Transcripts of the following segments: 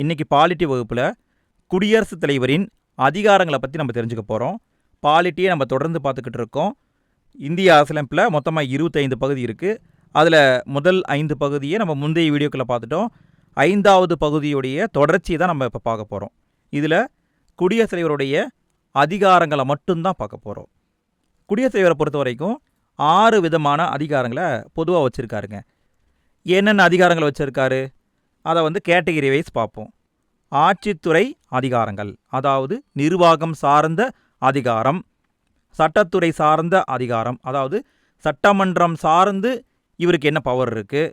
இன்னைக்கு பாலிட்டி வகுப்பில் குடியரசுத் தலைவரின் அதிகாரங்களை பற்றி நம்ம தெரிஞ்சுக்க போகிறோம் பாலிட்டியை நம்ம தொடர்ந்து பார்த்துக்கிட்டு இருக்கோம். இந்திய அரசியலமைப்பில் மொத்தமாக இருபத்தைந்து பகுதி இருக்குது அதில் முதல் ஐந்து பகுதியை நம்ம முந்தைய வீடியோக்களை பார்த்துட்டோம். ஐந்தாவது பகுதியுடைய தொடர்ச்சியை தான் நம்ம இப்போ பார்க்க போகிறோம் இதில் குடியரசுத் தலைவருடைய அதிகாரங்களை மட்டும்தான் பார்க்க போகிறோம் குடியரசுத் தலைவரை பொறுத்த வரைக்கும் ஆறு விதமான அதிகாரங்களை பொதுவாக வச்சுருக்காருங்க. என்னென்ன அதிகாரங்களை வச்சுருக்காரு? அதை வந்து கேட்டகிரி வைஸ் பார்ப்போம். ஆட்சித்துறை அதிகாரங்கள் அதாவது நிர்வாகம் சார்ந்த அதிகாரம் சட்டத்துறை சார்ந்த அதிகாரம் அதாவது சட்டமன்றம் சார்ந்து இவருக்கு என்ன பவர் இருக்குது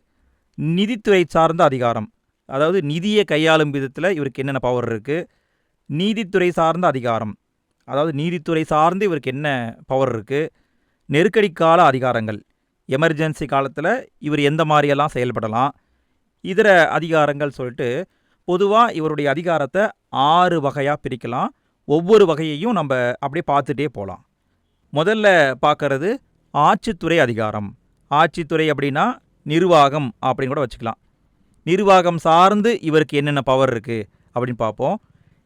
நிதித்துறை சார்ந்த அதிகாரம் அதாவது நிதியை கையாளும் விதத்தில் இவருக்கு என்னென்ன பவர் இருக்குது நீதித்துறை சார்ந்த அதிகாரம் அதாவது நீதித்துறை சார்ந்து இவருக்கு என்ன பவர் இருக்குது நெருக்கடி கால அதிகாரங்கள் எமர்ஜென்சி காலத்தில் இவர் எந்த மாதிரியெல்லாம் செயல்படலாம்? இதர அதிகாரங்கள் சொல்லிட்டு பொதுவாக இவருடைய அதிகாரத்தை ஆறு வகையாக பிரிக்கலாம். ஒவ்வொரு வகையையும் நம்ம அப்படியே பார்த்துட்டே போகலாம் முதல்ல பார்க்கறது ஆட்சித்துறை அதிகாரம். ஆட்சித்துறை அப்படின்னா நிர்வாகம் அப்படின்னு கூட வச்சுக்கலாம். நிர்வாகம் சார்ந்து இவருக்கு என்னென்ன பவர் இருக்குது அப்படின்னு பார்ப்போம்.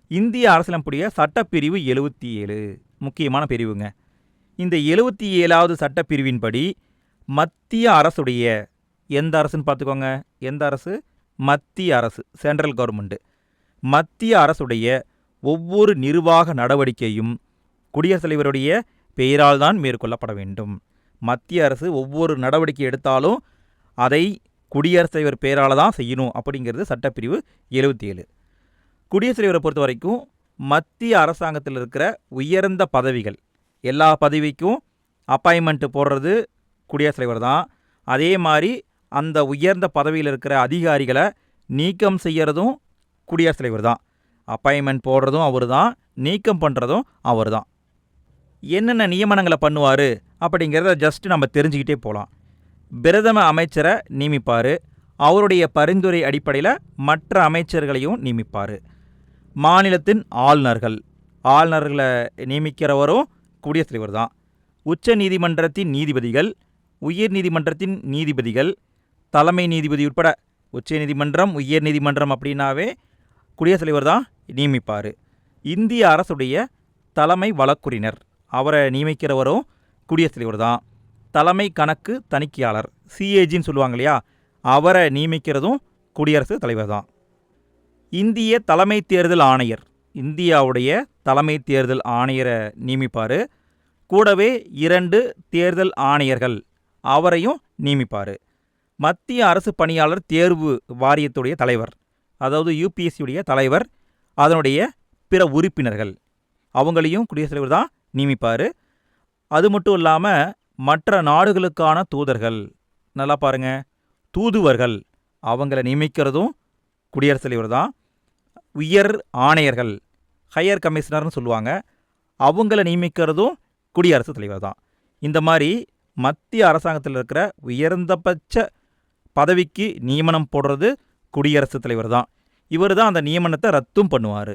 இந்திய அரசியலமைப்புடைய சட்டப்பிரிவு எழுபத்தி ஏழு. முக்கியமான பிரிவுங்க. இந்த எழுபத்தி ஏழாவது சட்டப்பிரிவின்படி மத்திய அரசுடைய எந்த அரசுன்னு பார்த்துக்கோங்க. எந்த அரசு? மத்திய அரசு சென்ட்ரல் கவர்மெண்ட்டு மத்திய அரசுடைய ஒவ்வொரு நிர்வாக நடவடிக்கையும் குடியரசுத் தலைவருடைய பெயரால் தான் மேற்கொள்ளப்பட வேண்டும். மத்திய அரசு ஒவ்வொரு நடவடிக்கை எடுத்தாலும் அதை குடியரசுத் தலைவர் பெயரால் தான் செய்யணும் அப்படிங்கிறது சட்டப்பிரிவு எழுபத்தி ஏழு குடியரசுத் தலைவரை பொறுத்த வரைக்கும் மத்திய அரசாங்கத்தில் இருக்கிற உயர்ந்த பதவிகள் எல்லா பதவிக்கும் அப்பாயின்மெண்ட்டு போடுறது குடியரசுத் தலைவர் தான். அதே மாதிரி அந்த உயர்ந்த பதவியில் இருக்கிற அதிகாரிகளை நீக்கம் செய்கிறதும் குடியரசுத் தலைவர் தான். அப்பாயின்மெண்ட் போடுறதும் அவர் தான் நீக்கம் பண்ணுறதும் அவர் தான். என்னென்ன நியமனங்களை பண்ணுவார் அப்படிங்கிறத ஜஸ்ட் நம்ம தெரிஞ்சுக்கிட்டே போகலாம் பிரதம அமைச்சரை நியமிப்பார். அவருடைய பரிந்துரை அடிப்படையில் மற்ற அமைச்சர்களையும் நியமிப்பார். மாநிலத்தின் ஆளுநர்கள். ஆளுநர்களை நியமிக்கிறவரும் குடியரசுத் தலைவர் தான். உச்ச நீதிமன்றத்தின் நீதிபதிகள் உயர் நீதிமன்றத்தின் நீதிபதிகள் தலைமை நீதிபதி உட்பட உச்ச நீதிமன்றம் உயர் நீதிமன்றம் அப்படின்னாவே குடியரசுத் தலைவர் தான் நியமிப்பார். இந்திய அரசுடைய தலைமை வழக்குறிஞர் அவரை நியமிக்கிறவரும் குடியரசுத் தலைவர் தான். தலைமை கணக்கு தணிக்கையாளர் சிஏஜின்னு சொல்லுவாங்க இல்லையா? அவரை நியமிக்கிறதும் குடியரசுத் தலைவர் தான். இந்திய தலைமை தேர்தல் ஆணையர் இந்தியாவுடைய தலைமை தேர்தல் ஆணையரை நியமிப்பார். கூடவே இரண்டு தேர்தல் ஆணையர்கள் அவரையும் நியமிப்பார். மத்திய அரசு பணியாளர் தேர்வு வாரியத்துடைய தலைவர் அதாவது யூபிஎஸ்சியுடைய தலைவர் அதனுடைய பிற உறுப்பினர்கள். அவங்களையும் குடியரசுத் தலைவர் தான் நியமிப்பார். அது மட்டும் இல்லாமல் மற்ற நாடுகளுக்கான தூதர்கள் நல்லா பாருங்க தூதுவர்கள் அவங்கள நியமிக்கிறதும் குடியரசுத் தலைவர் தான். உயர் ஆணையர்கள் ஹையர் கமிஷனர்னு சொல்லுவாங்க அவங்கள நியமிக்கிறதும் குடியரசுத் தலைவர் தான். இந்த மாதிரி மத்திய அரசாங்கத்தில் இருக்கிற உயர்ந்தபட்ச பதவிக்கு நியமனம் போடுறது குடியரசுத் தலைவர் தான் இவர் தான் அந்த நியமனத்தை ரத்தும் பண்ணுவார்.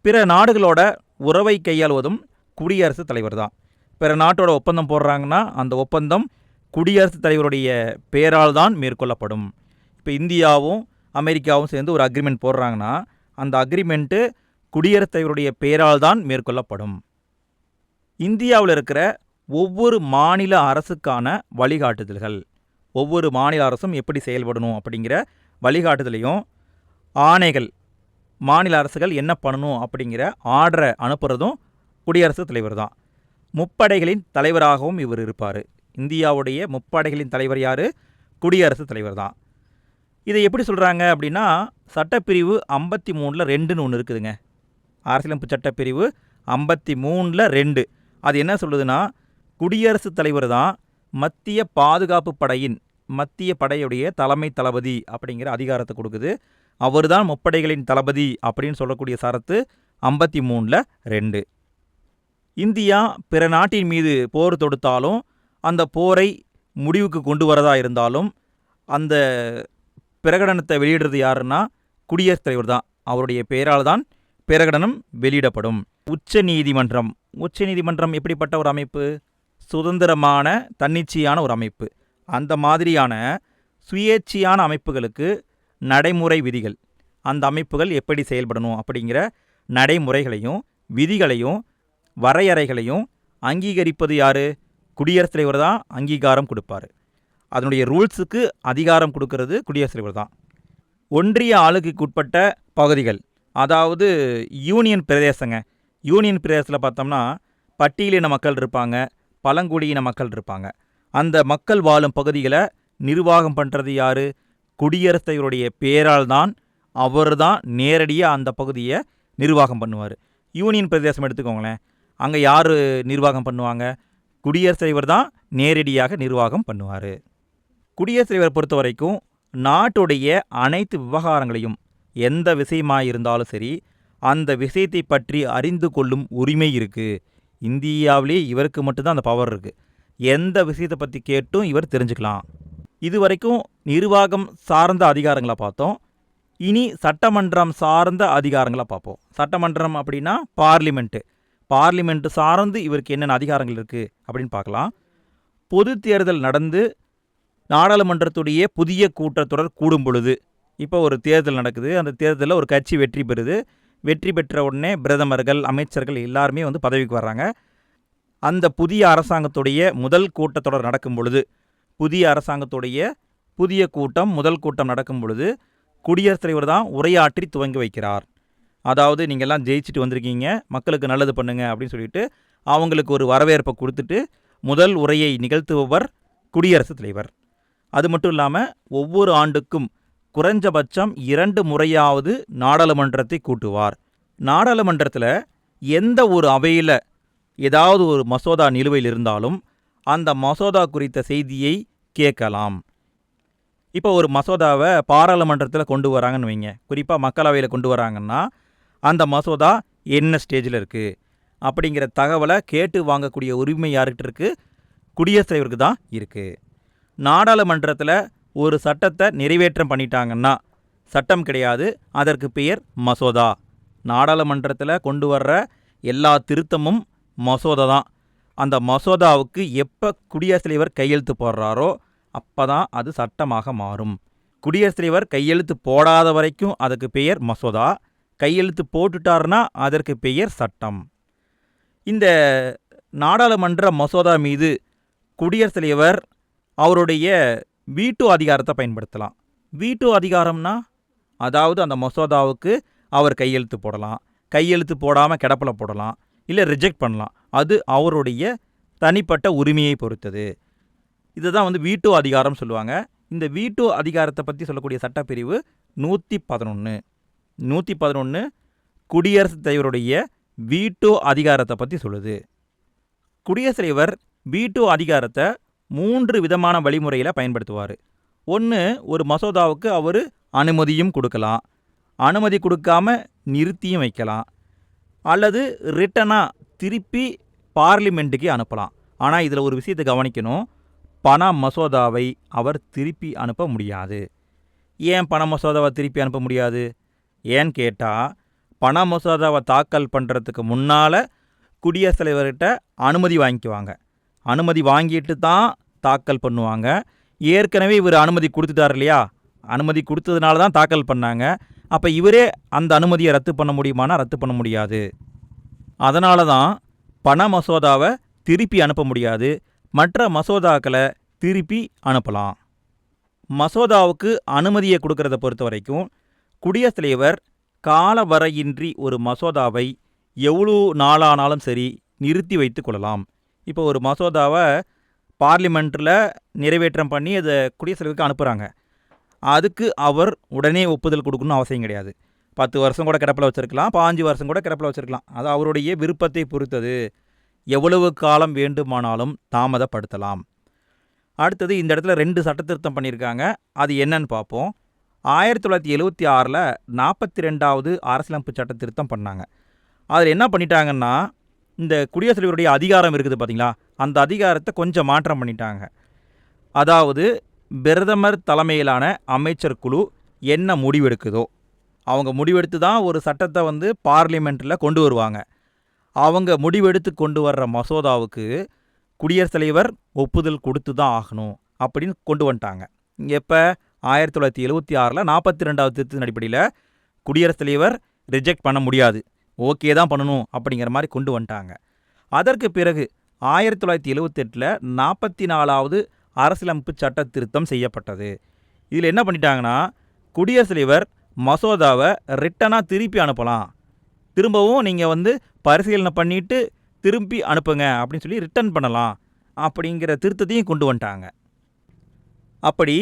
பிற நாடுகளோட உறவை கையாளுவதும் குடியரசுத் தலைவர் தான் பிற நாட்டோட ஒப்பந்தம் போடுறாங்கன்னா அந்த ஒப்பந்தம் குடியரசுத் தலைவருடைய பெயரால் தான் மேற்கொள்ளப்படும். இப்போ இந்தியாவும் அமெரிக்காவும் சேர்ந்து ஒரு அக்ரிமெண்ட் போடுறாங்கன்னா அந்த அக்ரிமெண்ட்டு குடியரசுத் தலைவருடைய பெயரால் தான் மேற்கொள்ளப்படும். இந்தியாவில் இருக்கிற ஒவ்வொரு மாநில அரசுக்கான வழிகாட்டுதல்கள். ஒவ்வொரு மாநில அரசும் எப்படி செயல்படணும் அப்படிங்கிற வழிகாட்டுதலையும் ஆணைகள் மாநில அரசுகள் என்ன பண்ணணும் அப்படிங்கிற ஆர்டரை அனுப்புகிறதும் குடியரசுத் தலைவர் தான். முப்படைகளின் தலைவராகவும் இவர் இருப்பார். இந்தியாவுடைய முப்படைகளின் தலைவர் யார்? குடியரசுத் தலைவர் தான். இதை எப்படி சொல்கிறாங்க அப்படின்னா சட்டப்பிரிவு ஐம்பத்தி மூணில் ரெண்டுன்னு ஒன்று இருக்குதுங்க. அரசியலமைப்பு சட்டப்பிரிவு ஐம்பத்தி மூணில் ரெண்டு. அது என்ன சொல்லுதுன்னா குடியரசுத் தலைவர் தான் மத்திய பாதுகாப்பு படையின் மத்திய படையுடைய தலைமை தளபதி அப்படிங்கிற அதிகாரத்தை கொடுக்குது. அவர் தான் முப்படைகளின் தளபதி அப்படின்னு சொல்லக்கூடிய சரத்து ஐம்பத்தி மூணில் ரெண்டு. இந்தியா பிற நாட்டின் மீது போர் தொடுத்தாலும் அந்த போரை முடிவுக்கு கொண்டு வரதா இருந்தாலும் அந்த பிரகடனத்தை வெளியிடுறது யாருன்னா குடியரசுத் தலைவர் தான் அவருடைய பெயரால் தான் பிரகடனம் வெளியிடப்படும். உச்ச நீதிமன்றம். உச்ச நீதிமன்றம் எப்படிப்பட்ட ஒரு அமைப்பு? சுதந்திரமான தன்னிச்சையான ஒரு அமைப்பு. அந்த மாதிரியான சுயேட்சையான அமைப்புகளுக்கு நடைமுறை விதிகள். அந்த அமைப்புகள் எப்படி செயல்படணும் அப்படிங்கிற நடைமுறைகளையும் விதிகளையும் வரையறைகளையும் அங்கீகரிப்பது யார்? குடியரசுத் தலைவர் தான் அங்கீகாரம் கொடுப்பார். அதனுடைய ரூல்ஸுக்கு அதிகாரம் கொடுக்கறது குடியரசுத் தலைவர் தான். ஒன்றிய ஆளுக்கு உட்பட்ட பகுதிகள் அதாவது யூனியன் பிரதேசங்க. யூனியன் பிரதேசத்தில் பார்த்தோம்னா பட்டியலின மக்கள் இருப்பாங்க பழங்குடியின மக்கள் இருப்பாங்க. அந்த மக்கள் வாழும் பகுதிகளை நிர்வாகம் பண்ணுறது யார்? குடியரசுத் பேரால் தான் அவர் தான் நேரடியாக அந்த பகுதியை நிர்வாகம் பண்ணுவார். யூனியன் பிரதேசம் எடுத்துக்கோங்களேன். அங்கே யார் நிர்வாகம் பண்ணுவாங்க? குடியரசுத் தலைவர் தான் நேரடியாக நிர்வாகம் பண்ணுவார். குடியரசுத் தலைவரை பொறுத்த வரைக்கும் நாட்டுடைய அனைத்து விவகாரங்களையும் எந்த விஷயமாக இருந்தாலும் சரி அந்த விஷயத்தை பற்றி அறிந்து கொள்ளும் உரிமை இருக்குது இந்தியாவிலே இவருக்கு மட்டும்தான் அந்த பவர் இருக்குது எந்த விஷயத்தை பற்றி கேட்டும் இவர் தெரிஞ்சுக்கலாம். இது வரைக்கும் நிர்வாகம் சார்ந்த அதிகாரங்களை பார்த்தோம். இனி சட்டமன்றம் சார்ந்த அதிகாரங்களை பார்ப்போம். சட்டமன்றம் அப்படின்னா பார்லிமெண்ட்டு பார்லிமெண்ட்டு சார்ந்து இவருக்கு என்னென்ன அதிகாரங்கள் இருக்குது அப்படின்னு பார்க்கலாம். பொது தேர்தல் நடந்து நாடாளுமன்றத்துடைய புதிய கூட்டத்தொடர் கூடும் பொழுது இப்போ ஒரு தேர்தல் நடக்குது. அந்த தேர்தலில் ஒரு கட்சி வெற்றி பெறுது. வெற்றி பெற்ற உடனே பிரதமர்கள் அமைச்சர்கள் எல்லாருமே வந்து பதவிக்கு வர்றாங்க. அந்த புதிய அரசாங்கத்துடைய முதல் கூட்டத்தொடர் நடக்கும் பொழுது புதிய அரசாங்கத்துடைய புதிய கூட்டம் முதல் கூட்டம் நடக்கும் பொழுது குடியரசுத் தலைவர் தான் உரையாற்றி துவங்கி வைக்கிறார். அதாவது நீங்கள்லாம் ஜெயிச்சுட்டு வந்திருக்கீங்க மக்களுக்கு நல்லது பண்ணுங்க அப்படின்னு சொல்லிட்டு அவங்களுக்கு ஒரு வரவேற்பை கொடுத்துட்டு முதல் உரையை நிகழ்த்துபவர் குடியரசுத் தலைவர். அது மட்டும் இல்லாமல் ஒவ்வொரு ஆண்டுக்கும் குறைஞ்சபட்சம் இரண்டு முறையாவது நாடாளுமன்றத்தை கூட்டுவார். நாடாளுமன்றத்தில் எந்த ஒரு அவையில் ஏதாவது ஒரு மசோதா நிலுவையில் இருந்தாலும் அந்த மசோதா குறித்த செய்தியை கேட்கலாம். இப்போ ஒரு மசோதாவை பாராளுமன்றத்தில் கொண்டு வராங்கன்னு வைங்க. குறிப்பாக மக்களவையில் கொண்டு வராங்கன்னா அந்த மசோதா என்ன ஸ்டேஜில் இருக்குது அப்படிங்கிற தகவலை கேட்டு வாங்கக்கூடிய உரிமை யார்கிட்ட இருக்குது குடியரசுத் தலைவருக்கு தான் இருக்குது நாடாளுமன்றத்தில் ஒரு சட்டத்தை நிறைவேற்றம் பண்ணிட்டாங்கன்னா சட்டம் கிடையாது அதற்கு பெயர் மசோதா. நாடாளுமன்றத்தில் கொண்டு வர்ற எல்லா திருத்தமும் மசோதா தான். அந்த மசோதாவுக்கு எப்போ குடியரசுத் தலைவர் கையெழுத்து போடுறாரோ அப்போ தான் அது சட்டமாக மாறும். குடியரசுத் தலைவர் கையெழுத்து போடாத வரைக்கும் அதுக்கு பெயர் மசோதா. கையெழுத்து போட்டுட்டார்னா அதற்கு பெயர் சட்டம். இந்த நாடாளுமன்ற மசோதா மீது குடியரசுத் தலைவர் அவருடைய வீட்டு அதிகாரத்தை பயன்படுத்தலாம். வீட்டு அதிகாரம்னா அதாவது அந்த மசோதாவுக்கு அவர் கையெழுத்து போடலாம். கையெழுத்து போடாமல் கிடப்பில் போடலாம். இல்லை ரிஜெக்ட் பண்ணலாம். அது அவருடைய தனிப்பட்ட உரிமையை பொறுத்தது. இதுதான் வந்து வீட்டு அதிகாரம் சொல்லுவாங்க. இந்த வீட்டு அதிகாரத்தை பற்றி சொல்லக்கூடிய சட்டப்பிரிவு நூற்றி பதினொன்று நூற்றி பதினொன்று குடியரசுத் தலைவருடைய வீட்டு அதிகாரத்தை பற்றி சொல்லுது. குடியரசுத் தலைவர் வீட்டு அதிகாரத்தை மூன்று விதமான வழிமுறையில் பயன்படுத்துவார். ஒன்று ஒரு மசோதாவுக்கு அவர் அனுமதியும் கொடுக்கலாம். அனுமதி கொடுக்காம நிறுத்தியும் வைக்கலாம். அல்லது ரிட்டனாக திருப்பி பார்லிமெண்ட்டுக்கு அனுப்பலாம். ஆனால் இதில் ஒரு விஷயத்தை கவனிக்கணும். பண மசோதாவை அவர் திருப்பி அனுப்ப முடியாது. ஏன் பண மசோதாவை திருப்பி அனுப்ப முடியாது? ஏன்னு கேட்டால் பண மசோதாவை தாக்கல் பண்ணுறதுக்கு முன்னால் குடியரசுத் தலைவர்கிட்ட அனுமதி வாங்கிக்குவாங்க. அனுமதி வாங்கிட்டு தான் தாக்கல் பண்ணுவாங்க. ஏற்கனவே இவர் அனுமதி கொடுத்துட்டார் இல்லையா? அனுமதி கொடுத்ததுனால தான் தாக்கல் பண்ணாங்க. அப்போ இவரே அந்த அனுமதியை ரத்து பண்ண முடியுமானா ரத்து பண்ண முடியாது. அதனால தான் பண மசோதாவை திருப்பி அனுப்ப முடியாது. மற்ற மசோதாக்களை திருப்பி அனுப்பலாம். மசோதாவுக்கு அனுமதியை கொடுக்கறத பொறுத்த வரைக்கும் குடியரசுத் தலைவர் காலவரையின்றி ஒரு மசோதாவை எவ்வளோ நாளானாலும் சரி நிறுத்தி வைத்து கொள்ளலாம். இப்போ ஒரு மசோதாவை பார்லிமெண்ட்டில் நிறைவேற்றம் பண்ணி அதை குடியரசுத் தலைவருக்கு அனுப்புகிறாங்க அதுக்கு அவர் உடனே ஒப்புதல் கொடுக்கணும்னு அவசியம் கிடையாது. பத்து வருஷம் கூட கிடப்பில் வச்சுருக்கலாம் பாஞ்சு வருஷம் கூட கிடப்பில் வச்சுருக்கலாம். அது அவருடைய விருப்பத்தை பொறுத்தது. எவ்வளவு காலம் வேண்டுமானாலும் தாமதப்படுத்தலாம். அடுத்தது இந்த இடத்துல ரெண்டு சட்ட திருத்தம் பண்ணியிருக்காங்க. அது என்னன்னு பார்ப்போம். ஆயிரத்தி தொள்ளாயிரத்தி எழுபத்தி ஆறில் நாற்பத்தி ரெண்டாவது அரசியலமைப்பு சட்ட திருத்தம் பண்ணாங்க. அதில் என்ன பண்ணிட்டாங்கன்னா இந்த குடியரசுத் தலைவருடைய அதிகாரம் இருக்குது பார்த்தீங்களா? அந்த அதிகாரத்தை கொஞ்சம் மாற்றம் பண்ணிட்டாங்க. அதாவது பிரதமர் தலைமையிலான அமைச்சர் குழு என்ன முடிவெடுக்குதோ அவங்க முடிவெடுத்து தான் ஒரு சட்டத்தை வந்து பார்லிமெண்ட்டில் கொண்டு வருவாங்க. அவங்க முடிவெடுத்து கொண்டு வர்ற மசோதாவுக்கு குடியரசுத் தலைவர் ஒப்புதல் கொடுத்து தான் ஆகணும் அப்படின்னு கொண்டு வந்துட்டாங்க. எப்போ ஆயிரத்தி தொள்ளாயிரத்தி எழுபத்தி ஆறில் நாற்பத்தி ரெண்டாவது திருத்தத்தின் அடிப்படையில் குடியரசுத் தலைவர் ரிஜெக்ட் பண்ண முடியாது. ஓகே தான் பண்ணணும் அப்படிங்கிற மாதிரி கொண்டு வந்துட்டாங்க. அதற்கு பிறகு ஆயிரத்தி தொள்ளாயிரத்தி எழுவத்தெட்டில் நாற்பத்தி நாலாவது அரசியலமைப்பு சட்ட திருத்தம் செய்யப்பட்டது. இதில் என்ன பண்ணிட்டாங்கன்னா குடியரசுத் தலைவர் மசோதாவை ரிட்டனாக திருப்பி அனுப்பலாம். திரும்பவும் நீங்கள் வந்து பரிசீலனை பண்ணிவிட்டு திருப்பி அனுப்புங்க அப்படின்னு சொல்லி ரிட்டர்ன் பண்ணலாம் அப்படிங்கிற திருத்தத்தையும் கொண்டு வந்துட்டாங்க. அப்படி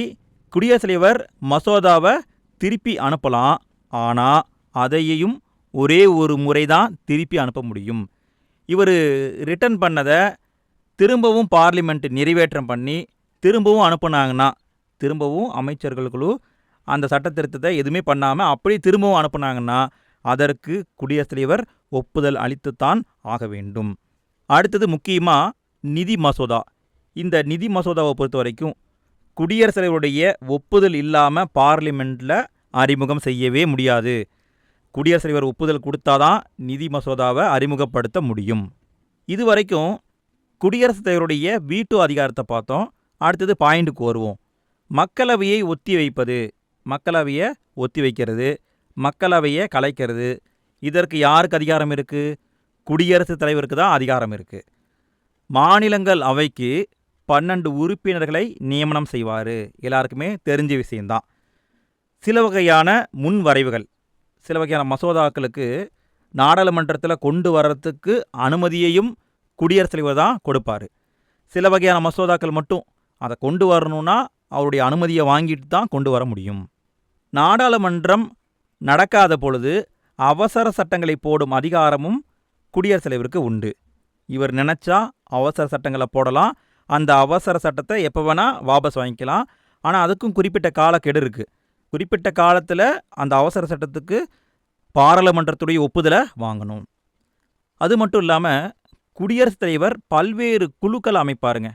குடியரசுத் தலைவர் மசோதாவை திருப்பி அனுப்பலாம். ஆனால் அதையும் ஒரே ஒரு முறை தான் திருப்பி அனுப்ப முடியும். இவர் ரிட்டர்ன் பண்ணதை திரும்பவும் பார்லிமெண்ட் நிறைவேற்றம் பண்ணி திரும்பவும் அனுப்புனாங்கன்னா திரும்பவும் அமைச்சர்களுக்குழு அந்த சட்ட திருத்தத்தை எதுவுமே பண்ணாமல் அப்படியே திரும்பவும் அனுப்புனாங்கன்னா அதற்கு குடியரசுத் தலைவர் ஒப்புதல் அளித்துத்தான் ஆக வேண்டும். அடுத்தது முக்கியமாக நிதி மசோதா. இந்த நிதி மசோதாவை பொறுத்த வரைக்கும் குடியரசுத் தலைவருடைய ஒப்புதல் இல்லாமல் பார்லிமெண்ட்டில் அறிமுகம் செய்யவே முடியாது. குடியரசுத் தலைவர் ஒப்புதல் கொடுத்தாதான் நிதி மசோதாவை அறிமுகப்படுத்த முடியும். இது வரைக்கும் குடியரசுத் தலைவருடைய வீட்டு அதிகாரத்தை பார்த்தோம். அடுத்தது பாயிண்ட்டுக்கு வருவோம். மக்களவையை ஒத்தி வைப்பது மக்களவையை ஒத்தி வைக்கிறது மக்களவையை கலைக்கிறது. இதற்கு யாருக்கு அதிகாரம் இருக்குது குடியரசுத் தலைவருக்கு தான் அதிகாரம் இருக்குது மாநிலங்கள் அவைக்கு பன்னெண்டு உறுப்பினர்களை நியமனம் செய்வார். எல்லாருக்குமே தெரிஞ்ச விஷயந்தான் சில வகையான முன் வரைவுகள் சில வகையான மசோதாக்களுக்கு நாடாளுமன்றத்தில் கொண்டு வர்றதுக்கு அனுமதியையும் குடியரசுத் தலைவர் தான் கொடுப்பார். சில வகையான மசோதாக்கள் மட்டும் அதை கொண்டு வரணும்னா அவருடைய அனுமதியை வாங்கிட்டு தான் கொண்டு வர முடியும். நாடாளுமன்றம் நடக்காத பொழுது அவசர சட்டங்களை போடும் அதிகாரமும் குடியரசுத் தலைவருக்கு உண்டு. இவர் நினச்சா அவசர சட்டங்களை போடலாம். அந்த அவசர சட்டத்தை எப்போ வேணால் வாபஸ் வாங்கிக்கலாம். ஆனால் அதுக்கும் குறிப்பிட்ட காலக்கெடு இருக்குது குறிப்பிட்ட காலத்தில் அந்த அவசர சட்டத்துக்கு பாராளுமன்றத்துடைய ஒப்புதலை வாங்கணும். அது மட்டும் இல்லாமல் குடியரசுத் தலைவர் பல்வேறு குழுக்கள் அமைப்பாருங்க.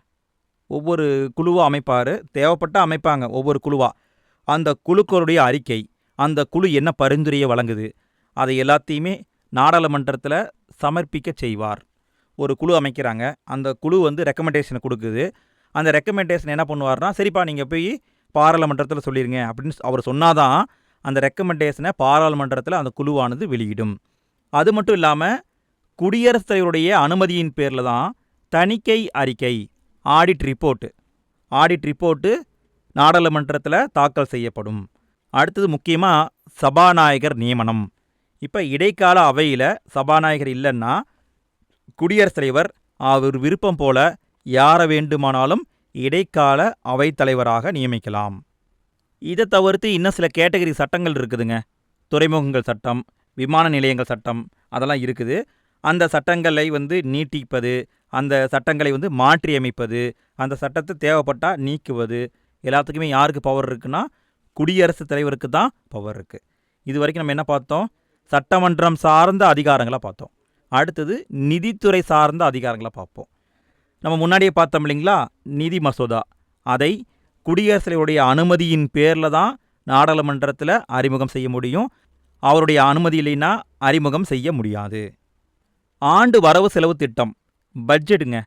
ஒவ்வொரு குழுவாக அமைப்பார். தேவைப்பட்ட அமைப்பாங்க ஒவ்வொரு குழுவாக அந்த குழுக்களுடைய அறிக்கை அந்த குழு என்ன பரிந்துரையை வழங்குது அதை எல்லாத்தையுமே நாடாளுமன்றத்தில் சமர்ப்பிக்க செய்வார். ஒரு குழு அமைக்கிறாங்க. அந்த குழு வந்து ரெக்கமெண்டேஷனை கொடுக்குது. அந்த ரெக்கமெண்டேஷன் என்ன பண்ணுவார்னா சரிப்பா நீங்கள் போய் பாராளுமன்றத்தில் சொல்லிடுங்க அப்படின்னு அவர் சொன்னாதான் அந்த ரெக்கமெண்டேஷனை பாராளுமன்றத்தில் அந்த குழுவானது வெளியிடும். அது மட்டும் இல்லாமல் குடியரசுத் தலைவருடைய அனுமதியின் பேரில் தான் தணிக்கை அறிக்கை. Audit report. ஆடிட் ரிப்போர்ட்டு நாடாளுமன்றத்தில் தாக்கல் செய்யப்படும். அடுத்தது முக்கியமாக சபாநாயகர் நியமனம். இப்போ இடைக்கால அவையில் சபாநாயகர் இல்லைன்னா குடியரசுத் தலைவர் அவர் விருப்பம் போல யாரை வேண்டுமானாலும் இடைக்கால அவைத்தலைவராக நியமிக்கலாம். இதை தவிர்த்து இன்னும் சில கேட்டகரி சட்டங்கள் இருக்குதுங்க. துறைமுகங்கள் சட்டம் விமான நிலையங்கள் சட்டம் அதெல்லாம் இருக்குது. அந்த சட்டங்களை வந்து நீட்டிப்பது அந்த சட்டங்களை வந்து மாற்றி அமைப்பது அந்த சட்டத்தை தேவைப்பட்டால் நீக்குவது எல்லாத்துக்குமே யாருக்கு பவர் இருக்குன்னா குடியரசுத் தலைவருக்கு தான் பவர் இருக்குது இது வரைக்கும் நம்ம என்ன பார்த்தோம்? சட்டமன்றம் சார்ந்த அதிகாரங்களை பார்த்தோம். அடுத்தது நிதித்துறை சார்ந்த அதிகாரங்களை பார்ப்போம். நம்ம முன்னாடியே பார்த்தோம் இல்லைங்களா? நிதி மசோதா. அதை குடியரசுத் தலைவருடைய அனுமதியின் பேரில் தான் நாடாளுமன்றத்தில் அறிமுகம் செய்ய முடியும். அவருடைய அனுமதி இல்லைன்னா அறிமுகம் செய்ய முடியாது. ஆண்டு வரவு செலவு திட்டம். பட்ஜெட்டுங்க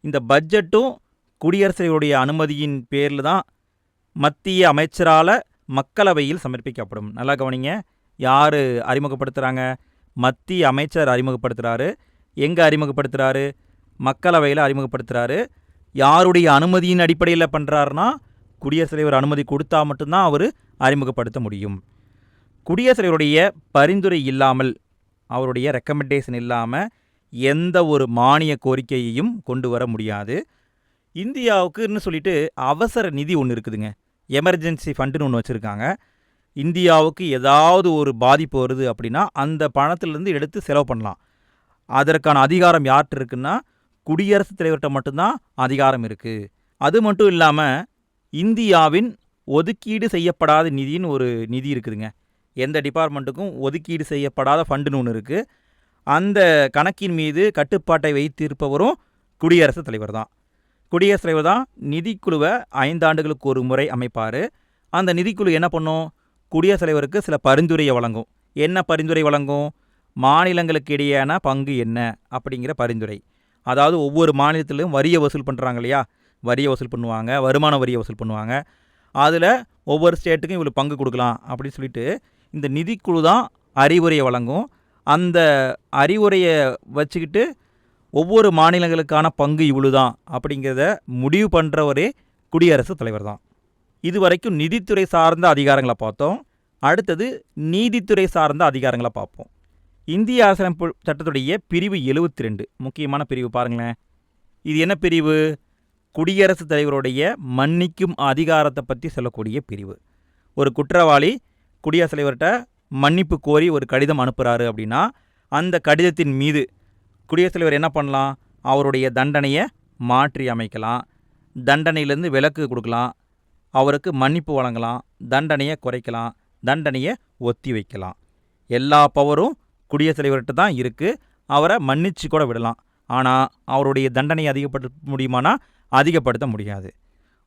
இந்த பட்ஜெட்டும் குடியரசுடைய அனுமதியின் பேரில் தான் மத்திய அமைச்சரால் மக்களவையில் சமர்ப்பிக்கப்படும். நல்லா கவனிங்க. யார் அறிமுகப்படுத்துகிறாங்க மத்திய அமைச்சர் அறிமுகப்படுத்துகிறாரு எங்கே அறிமுகப்படுத்துகிறாரு மக்களவையில் அறிமுகப்படுத்துகிறாரு யாருடைய அனுமதியின் அடிப்படையில் பண்ணுறாருனா குடியரசுத் தலைவர் அனுமதி கொடுத்தா மட்டும்தான் அவர் அறிமுகப்படுத்த முடியும். குடியரசுத் தலைவருடைய பரிந்துரை இல்லாமல் அவருடைய ரெக்கமெண்டேஷன் இல்லாமல் எந்த ஒரு மானிய கோரிக்கையையும் கொண்டு வர முடியாது. இந்தியாவுக்குன்னு சொல்லிட்டு அவசர நிதி ஒன்று இருக்குதுங்க. எமர்ஜென்சி ஃபண்டுன்னு ஒன்று வச்சுருக்காங்க. இந்தியாவுக்கு ஏதாவது ஒரு பாதிப்பு வருது அப்படின்னா அந்த பணத்திலேருந்து எடுத்து செலவு பண்ணலாம். அதற்கான அதிகாரம் யார்கிட்ட இருக்குன்னா குடியரசுத் தலைவர்கிட்ட மட்டும்தான் அதிகாரம் இருக்குது அது மட்டும் இல்லாமல் இந்தியாவின் ஒதுக்கீடு செய்யப்படாத நிதின்னு ஒரு நிதி இருக்குதுங்க. எந்த டிபார்ட்மெண்ட்டுக்கும் ஒதுக்கீடு செய்யப்படாத ஃபண்டுன்னு ஒன்று இருக்குது அந்த கணக்கின் மீது கட்டுப்பாட்டை வைத்திருப்பவரும் குடியரசுத் தலைவர் தான் குடியரசுத் தலைவர் தான் நிதிக்குழுவை ஐந்தாண்டுகளுக்கு ஒரு முறை அமைப்பார். அந்த நிதிக்குழு என்ன பண்ணும்? குடியரசுத் தலைவருக்கு சில பரிந்துரையை வழங்கும். என்ன பரிந்துரை வழங்கும்? மாநிலங்களுக்கு இடையேயான பங்கு என்ன? அப்படிங்கிற பரிந்துரை. அதாவது ஒவ்வொரு மாநிலத்திலும் வரியை வசூல் பண்ணுறாங்க இல்லையா? வரியை வசூல் பண்ணுவாங்க. வருமான வரியை வசூல் பண்ணுவாங்க. அதில் ஒவ்வொரு ஸ்டேட்டுக்கும் இவ்வளோ பங்கு கொடுக்கலாம் அப்படின்னு சொல்லிட்டு இந்த நிதிக்குழு தான் அறிவுரையை வழங்கும். அந்த அறிவுரையை வச்சுக்கிட்டு ஒவ்வொரு மாநிலங்களுக்கான பங்கு இவ்வளோ தான் அப்படிங்கிறத முடிவு பண்ணுறவரே குடியரசுத் தலைவர் தான் இது வரைக்கும் நிதித்துறை சார்ந்த அதிகாரங்களை பார்த்தோம். அடுத்தது நீதித்துறை சார்ந்த அதிகாரங்களை பார்ப்போம். இந்திய அரசியலமைப்பு சட்டத்துடைய பிரிவு எழுபத்தி ரெண்டு முக்கியமான பிரிவு பாருங்களேன். இது என்ன பிரிவு? குடியரசுத் தலைவருடைய மன்னிக்கும் அதிகாரத்தை பற்றி சொல்லக்கூடிய பிரிவு. ஒரு குற்றவாளி குடியரசுத் தலைவர்கிட்ட மன்னிப்பு கோரி ஒரு கடிதம் அனுப்புகிறாரு அப்படின்னா அந்த கடிதத்தின் மீது குடியரசுத் தலைவர் என்ன பண்ணலாம்? அவருடைய தண்டனையை மாற்றி அமைக்கலாம். தண்டனையிலேருந்து விலக்கு கொடுக்கலாம். அவருக்கு மன்னிப்பு வழங்கலாம். தண்டனையை குறைக்கலாம். தண்டனையை ஒத்தி வைக்கலாம். எல்லா பவரும் குடியரசுத் தலைவர்கிட்ட தான் இருக்குது அவரை மன்னிச்சு கூட விடலாம். ஆனால் அவருடைய தண்டனையை அதிகப்படுத்த முடியுமானா? அதிகப்படுத்த முடியாது.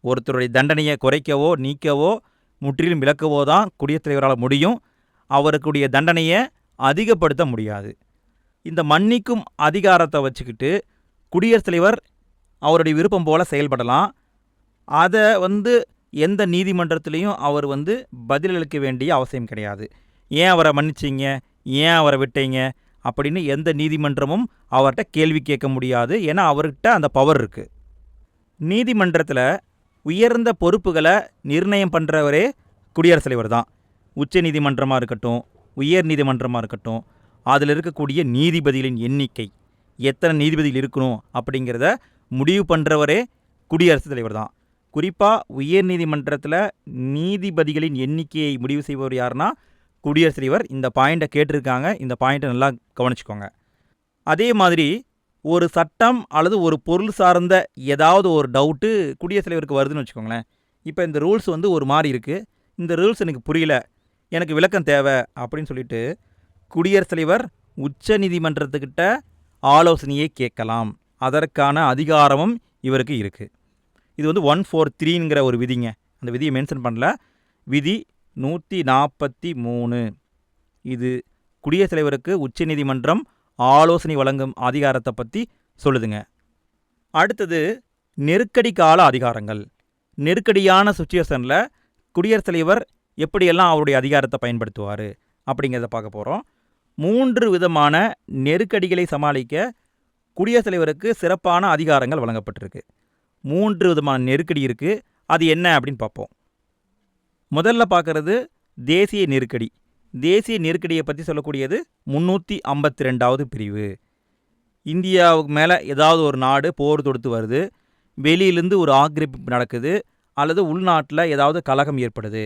ஒருத்தருடைய தண்டனையை குறைக்கவோ நீக்கவோ முற்றிலும் விளக்கவோ தான் குடியரசுத் தலைவரால் முடியும். அவருக்குடைய தண்டனையை அதிகப்படுத்த முடியாது. இந்த மன்னிக்கும் அதிகாரத்தை வச்சுக்கிட்டு குடியரசுத் தலைவர் அவருடைய விருப்பம் போல் செயல்படலாம். அதை வந்து எந்த நீதிமன்றத்திலையும் அவர் வந்து பதிலளிக்க வேண்டிய அவசியம் கிடையாது. ஏன் அவரை மன்னிச்சிங்க? ஏன் அவரை விட்டீங்க? அப்படின்னு எந்த நீதிமன்றமும் அவர்கிட்ட கேள்வி கேட்க முடியாது. ஏன்னா அவர்கிட்ட அந்த பவர் இருக்குது நீதிமன்றத்தில் உயர்ந்த பொறுப்புகளை நிர்ணயம் பண்ணுறவரே குடியரசுத் தலைவர் தான். உச்ச நீதிமன்றமாக இருக்கட்டும் உயர் நீதிமன்றமாக இருக்கட்டும் அதில் இருக்கக்கூடிய நீதிபதிகளின் எண்ணிக்கை எத்தனை நீதிபதிகள் இருக்கணும் அப்படிங்கிறத முடிவு பண்ணுறவரே குடியரசுத் தலைவர் தான். குறிப்பாக உயர் நீதிமன்றத்தில் நீதிபதிகளின் எண்ணிக்கையை முடிவு செய்பவர் யாருன்னா குடியரசுத் தலைவர். இந்த பாயிண்ட்டை கேட்டிருக்காங்க. இந்த பாயிண்ட்டை நல்லா கவனிச்சுக்கோங்க. அதே மாதிரி ஒரு சட்டம் அல்லது ஒரு பொருள் சார்ந்த ஏதாவது ஒரு டவுட்டு குடியரசுத் தலைவருக்கு வருதுன்னு வச்சுக்கோங்களேன். இப்போ இந்த ரூல்ஸ் வந்து ஒரு மாதிரி இருக்குது இந்த ரூல்ஸ் எனக்கு புரியல. எனக்கு விளக்கம் தேவை அப்படின்னு சொல்லிட்டு குடியரசுத் தலைவர் உச்ச நீதிமன்றத்துக்கிட்ட ஆலோசனையை கேட்கலாம். அதற்கான அதிகாரமும் இவருக்கு இருக்குது இது வந்து ஒன் ஃபோர் த்ரீங்கிற ஒரு விதிங்க. அந்த விதியை மென்ஷன் பண்ணல. விதி நூற்றி நாற்பத்தி மூணு. இது குடியரசுத் தலைவருக்கு உச்சநீதிமன்றம் ஆலோசனை வழங்கும் அதிகாரத்தை பற்றி சொல்லுதுங்க. அடுத்தது நெருக்கடி கால அதிகாரங்கள். நெருக்கடியான சுச்சுவேஷனில் குடியரசுத் தலைவர் எப்படியெல்லாம் அவருடைய அதிகாரத்தை பயன்படுத்துவார் அப்படிங்கிறத பார்க்க போகிறோம் மூன்று விதமான நெருக்கடிகளை சமாளிக்க குடியரசுத் தலைவருக்கு சிறப்பான அதிகாரங்கள் வழங்கப்பட்டிருக்கு. மூன்று விதமான நெருக்கடி இருக்குது அது என்ன அப்படின்னு பார்ப்போம். முதல்ல பார்க்குறது தேசிய நெருக்கடி. தேசிய நெருக்கடியை பற்றி சொல்லக்கூடியது முந்நூற்றி ஐம்பத்தி ரெண்டாவது பிரிவு. இந்தியாவுக்கு மேலே ஏதாவது ஒரு நாடு போர் தொடுத்து வருது. வெளியிலேருந்து ஒரு ஆக்கிரமிப்பு நடக்குது. அல்லது உள்நாட்டில் ஏதாவது கலகம் ஏற்படுது.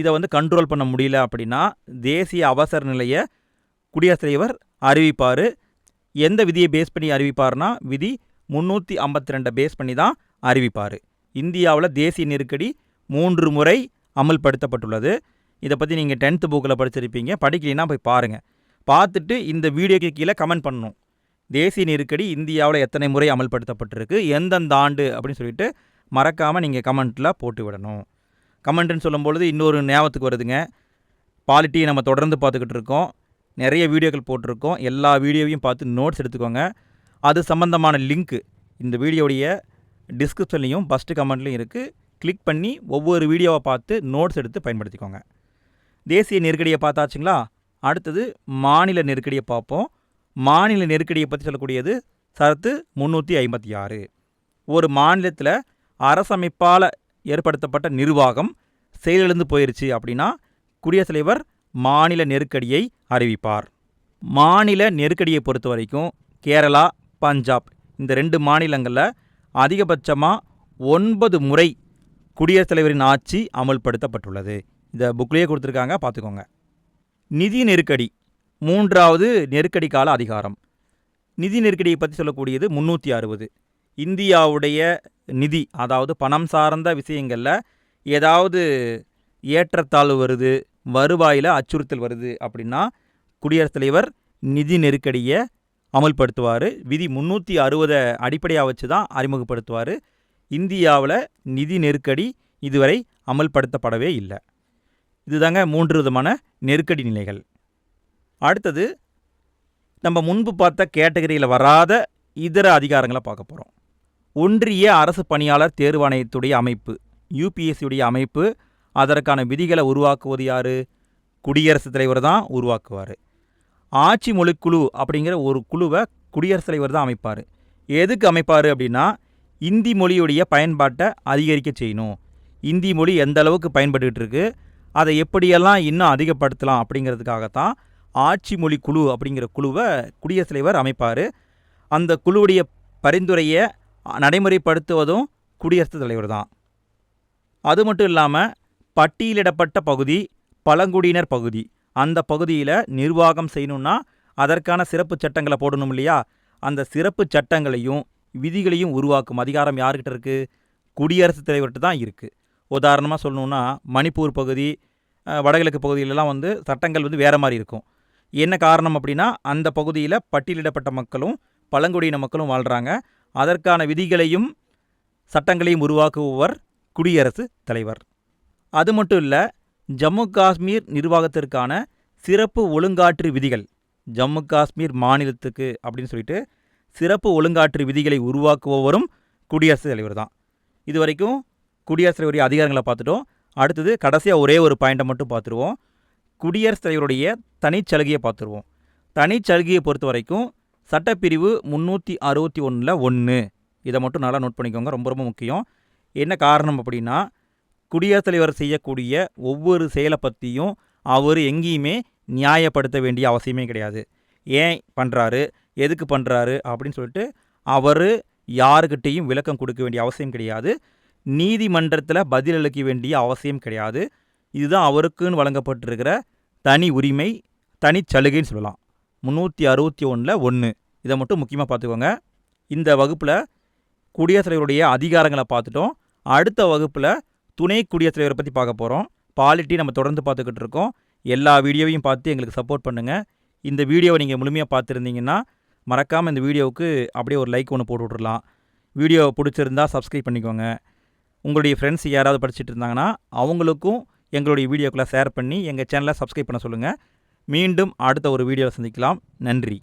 இதை வந்து கண்ட்ரோல் பண்ண முடியல அப்படின்னா தேசிய அவசர நிலையை குடியரசுத் தலைவர் அறிவிப்பார். எந்த விதியை பேஸ் பண்ணி அறிவிப்பார்னா விதி முந்நூற்றி ஐம்பத்தி ரெண்டை பேஸ் பண்ணி தான் அறிவிப்பார். இந்தியாவில் தேசிய நெருக்கடி மூன்று முறை அமல்படுத்தப்பட்டுள்ளது. இதை பற்றி நீங்கள் டென்த்து புக்கில் படிச்சிருப்பீங்க. படிக்கலைன்னா போய் பாருங்கள் பார்த்துட்டு இந்த வீடியோக்கு கீழே கமெண்ட் பண்ணணும். தேசிய நெருக்கடி இந்தியாவில் எத்தனை முறை அமல்படுத்தப்பட்டிருக்கு எந்தெந்த ஆண்டு அப்படின்னு சொல்லிட்டு மறக்காமல் நீங்கள் கமெண்ட்டில் போட்டு விடணும். கமெண்ட்டுன்னு சொல்லும்பொழுது இன்னொரு ஞாபகத்துக்கு வருதுங்க. பாலிட்டியை நம்ம தொடர்ந்து பார்த்துக்கிட்டு இருக்கோம். நிறைய வீடியோக்கள் போட்டிருக்கோம். எல்லா வீடியோவையும் பார்த்து நோட்ஸ் எடுத்துக்கோங்க. அது சம்மந்தமான லிங்க்கு இந்த வீடியோடைய டிஸ்கிரிப்ஷன்லையும் ஃபஸ்ட்டு கமெண்ட்லையும் இருக்குது கிளிக் பண்ணி ஒவ்வொரு வீடியோவை பார்த்து நோட்ஸ் எடுத்து பயன்படுத்திக்கோங்க. தேசிய நெருக்கடியை பார்த்தாச்சுங்களா? அடுத்தது மாநில நெருக்கடியை பார்ப்போம். மாநில நெருக்கடியை பற்றி சொல்லக்கூடியது சரத்து முந்நூற்றி ஐம்பத்தி ஆறு. ஒரு மாநிலத்தில் அரசமைப்பால் ஏற்படுத்தப்பட்ட நிர்வாகம் செயலிழந்து போயிருச்சு அப்படின்னா குடியரசுத் தலைவர் மாநில நெருக்கடியை அறிவிப்பார். மாநில நெருக்கடியை பொறுத்த வரைக்கும் கேரளா பஞ்சாப் இந்த ரெண்டு மாநிலங்களில் அதிகபட்சமாக ஒன்பது முறை குடியரசுத் தலைவரின் ஆட்சி அமல்படுத்தப்பட்டுள்ளது. இதை புக்லேயே கொடுத்துருக்காங்க பார்த்துக்கோங்க. நிதி நெருக்கடி மூன்றாவது நெருக்கடி கால அதிகாரம். நிதி நெருக்கடியை பற்றி சொல்லக்கூடியது முந்நூற்றி அறுபது. இந்தியாவுடைய நிதி அதாவது பணம் சார்ந்த விஷயங்களில் ஏதாவது ஏற்றத்தாழ்வு வருது வருவாயில் அச்சுறுத்தல் வருது அப்படின்னா குடியரசுத் தலைவர் நிதி நெருக்கடியை அமல்படுத்துவார். விதி முந்நூற்றி அறுபதை அடிப்படையாக வச்சு தான் அறிமுகப்படுத்துவார். இந்தியாவில் நிதி நெருக்கடி இதுவரை அமல்படுத்தப்படவே இல்லை. இதுதாங்க மூன்று விதமான நெருக்கடி நிலைகள். அடுத்தது நம்ம முன்பு பார்த்த கேட்டகரியில் வராத இதர அதிகாரங்களை பார்க்க போகிறோம் ஒன்றிய அரசு பணியாளர் தேர்வாணையத்துடைய அமைப்பு யூபிஎஸ்சியுடைய அமைப்பு அதற்கான விதிகளை உருவாக்குவது யார்? குடியரசுத் தலைவர் தான் உருவாக்குவார். ஆட்சி மொழிக்குழு அப்படிங்கிற ஒரு குழுவை குடியரசுத் தலைவர் தான் அமைப்பார். எதுக்கு அமைப்பார் அப்படின்னா இந்தி மொழியுடைய பயன்பாட்டை அதிகரிக்க செய்யணும். இந்தி மொழி எந்த அளவுக்கு பயன்பட்டுக்கிட்டு இருக்குது அதை எப்படியெல்லாம் இன்னும் அதிகப்படுத்தலாம் அப்படிங்கிறதுக்காகத்தான் ஆட்சி மொழி குழு அப்படிங்கிற குழுவை குடியரசுத் தலைவர் அமைப்பார். அந்த குழுவுடைய பரிந்துரையை நடைமுறைப்படுத்துவதும் குடியரசுத் தலைவர் தான் அது மட்டும் இல்லாமல் பட்டியலிடப்பட்ட பகுதி பழங்குடியினர் பகுதி. அந்த பகுதியில் நிர்வாகம் செய்யணும்னா அதற்கான சிறப்பு சட்டங்களை போடணும் இல்லையா? அந்த சிறப்பு சட்டங்களையும் விதிகளையும் உருவாக்கும் அதிகாரம் யார்கிட்ட இருக்குது குடியரசுத் தலைவர்கிட்ட தான் இருக்குது உதாரணமாக சொல்லணுன்னா மணிப்பூர் பகுதி வடகிழக்கு பகுதியிலலாம் வந்து சட்டங்கள் வந்து வேறு மாதிரி இருக்கும். என்ன காரணம் அப்படின்னா அந்த பகுதியில் பட்டியலிடப்பட்ட மக்களும் பழங்குடியின மக்களும் வாழ்கிறாங்க அதற்கான விதிகளையும் சட்டங்களையும் உருவாக்குபவர் குடியரசு தலைவர். அது மட்டும் இல்லை ஜம்மு காஷ்மீர் நிர்வாகத்திற்கான சிறப்பு ஒழுங்காற்று விதிகள் ஜம்மு காஷ்மீர் மாநிலத்துக்கு அப்படின்னு சொல்லிட்டு சிறப்பு ஒழுங்காற்று விதிகளை உருவாக்குபவரும் குடியரசுத் தலைவர் தான். இது வரைக்கும் குடியரசுத் தலைவருடைய அதிகாரங்களை பார்த்துட்டோம். அடுத்தது கடைசியாக ஒரே ஒரு பாயிண்ட்டை மட்டும் பார்த்துருவோம். குடியரசுத் தலைவருடைய தனிச்சலுகையை பார்த்துருவோம். தனிச்சலுகையை பொறுத்த வரைக்கும் சட்டப்பிரிவு முந்நூற்றி அறுபத்தி ஒன்றில் ஒன்று இதை மட்டும் நல்லா நோட் பண்ணிக்கோங்க ரொம்ப ரொம்ப முக்கியம். என்ன காரணம் அப்படின்னா குடியரசுத் தலைவர் செய்யக்கூடிய ஒவ்வொரு செயலை பற்றியும் அவர் எங்கேயுமே நியாயப்படுத்த வேண்டிய அவசியமே கிடையாது. ஏன் பண்ணுறாரு எதுக்கு பண்ணுறாரு அப்படின்னு சொல்லிட்டு அவர் யாருக்கிட்டேயும் விளக்கம் கொடுக்க வேண்டிய அவசியம் கிடையாது. நீதிமன்றத்தில் பதிலளிக்க வேண்டிய அவசியம் கிடையாது. இதுதான் அவருக்குன்னு வழங்கப்பட்டிருக்கிற தனி உரிமை தனிச்சலுகைன்னு சொல்லலாம். முந்நூற்றி அறுபத்தி ஒன்றில் ஒன்று இதை மட்டும் முக்கியமாக பார்த்துக்கோங்க. இந்த வகுப்பில் குடியரசுத் தலைவருடைய அதிகாரங்களை பார்த்துட்டோம். அடுத்த வகுப்பில் துணை குடியரசுத் தலைவரை பற்றி பார்க்க போகிறோம் பாலிட்டி நம்ம தொடர்ந்து பார்த்துக்கிட்டு இருக்கோம். எல்லா வீடியோவையும் பார்த்து எங்களுக்கு சப்போர்ட் பண்ணுங்கள் இந்த வீடியோவை நீங்கள் முழுமையாக பார்த்துருந்தீங்கன்னா மறக்காமல் இந்த வீடியோவுக்கு அப்படியே ஒரு லைக் ஒன்று போட்டு விட்றலாம் வீடியோ பிடிச்சிருந்தா சப்ஸ்கிரைப் பண்ணிக்கோங்க. உங்களுடைய ஃப்ரெண்ட்ஸ் யாராவது படிச்சுட்டு இருந்தாங்கன்னா அவங்களுக்கும் எங்களுடைய வீடியோக்களை ஷேர் பண்ணி எங்கள் சேனலை சப்ஸ்கிரைப் பண்ண சொல்லுங்கள் மீண்டும் அடுத்த ஒரு வீடியோவில் சந்திக்கலாம். நன்றி.